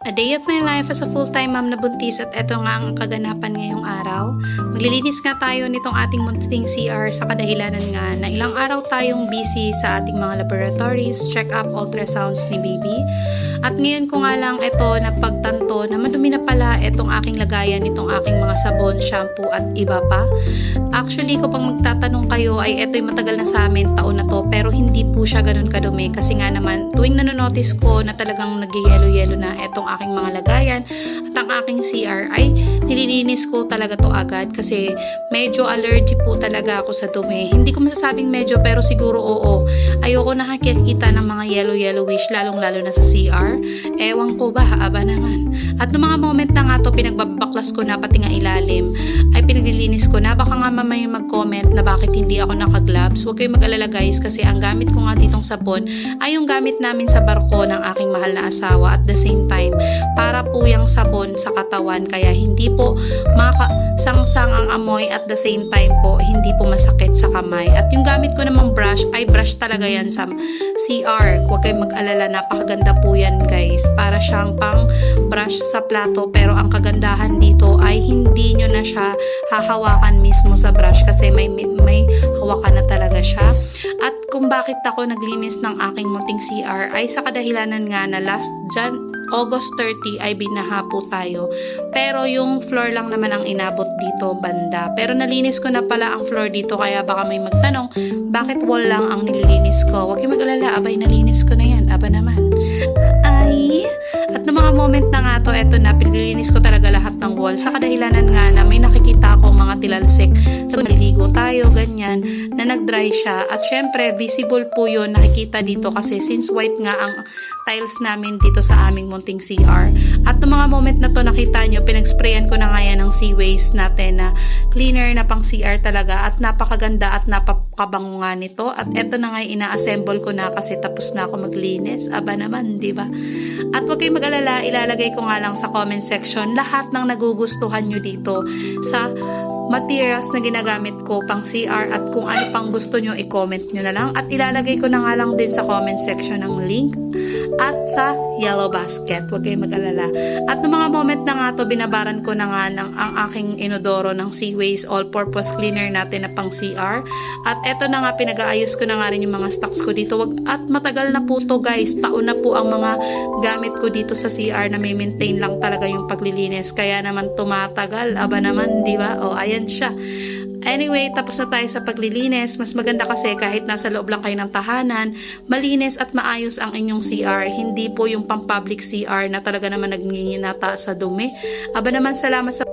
A day of my life as a full-time mom na buntis at eto nga ang kaganapan ngayong araw. Maglilinis nga tayo nitong ating munting CR sa kadahilanan nga na ilang araw tayong busy sa ating mga laboratories, check-up, ultrasounds ni baby. At ngayon ko nga lang ito napagtanto na madumi na pala itong aking lagayan, itong aking mga sabon, shampoo at iba pa. Actually, kung pang magtatanong kayo ay ito'y matagal na sa amin, taon na to, pero hindi po siya ganun kadumi kasi nga naman tuwing nanonotice ko na talagang nag-yellow-yellow na itong aking mga lagayan. At aking CR ay nililinis ko talaga to agad kasi medyo allergy po talaga ako sa dumi. Hindi ko masasabing medyo pero siguro oo. Ayoko nakakita ng mga yellow-yellowish lalong-lalo na sa CR. Ewan ko ba, aba naman. At noong mga moment na nga to pinagbabaklas ko na pati nga ilalim ay pinaglilinis ko na baka nga mamaya mag-comment na bakit hindi ako naka-gloves. Huwag kayong mag-alala guys kasi ang gamit ko nga ditong sabon ay yung gamit namin sa barko ng aking mahal na asawa at the same time para po yung sabon sa katawan kaya hindi po makasangsang ang amoy at the same time po hindi po masakit sa kamay. At yung gamit ko namang brush ay brush talaga yan sa CR. Huwag kayong mag-alala, napakaganda po yan guys. Para siyang pang brush sa plato pero ang kagandahan dito ay hindi nyo na siya hahawakan mismo sa brush kasi may, may hawakan na talaga siya. At kung bakit ako naglinis ng aking munting CR ay sa kadahilanan nga na last Jan August 30 ay binaha po tayo. Pero yung floor lang naman ang inabot dito banda. Pero nalinis ko na pala ang floor dito kaya baka may magtanong bakit wall lang ang nililinis ko. Huwag kayong mag-alala, abay nalinis ko na yan. Aba naman. Ay, at ng mga moment na nga to, eto na, pinilinis ko talaga lahat ng wall. Sa kadahilanan nga na may nakikita akong mga tilalsik. So, naliligo ganyan, na nag-dry siya. At syempre, visible po yun, nakikita dito kasi since white nga ang tiles namin dito sa aming munting CR. At ng mga moment na to, nakita nyo, pinag-sprayan ko na nga yan ng Seaways natin na cleaner na pang CR talaga at napakaganda at napakabango nga nito. At eto na nga ina-assemble ko na kasi tapos na ako maglinis. Aba naman, di ba? At huwag kayong mag-alala, ilalagay ko nga lang sa comment section lahat ng nagugustuhan nyo dito sa materials na ginagamit ko pang CR at kung ano pang gusto nyo, i-comment nyo na lang. At ilalagay ko na nga lang din sa comment section ng link at sa yellow basket. Huwag kayong mag-alala. At ng mga moment na nga to, binabaran ko na nga ng, ang aking inodoro ng Seaways all-purpose cleaner natin na pang CR. At eto na nga, pinag-aayos ko na nga rin yung mga stocks ko dito. Wag, at matagal na po to guys. Taon na po ang mga gamit ko dito sa CR na may maintain lang talaga yung paglilinis. Kaya naman tumatagal. Aba naman, di ba? O, ayan siya. Anyway, tapos na tayo sa paglilinis. Mas maganda kasi kahit nasa loob lang kayo ng tahanan, malinis at maayos ang inyong CR. Hindi po yung pang-public CR na talaga naman nagnginginata sa dumi. Aba naman, salamat sa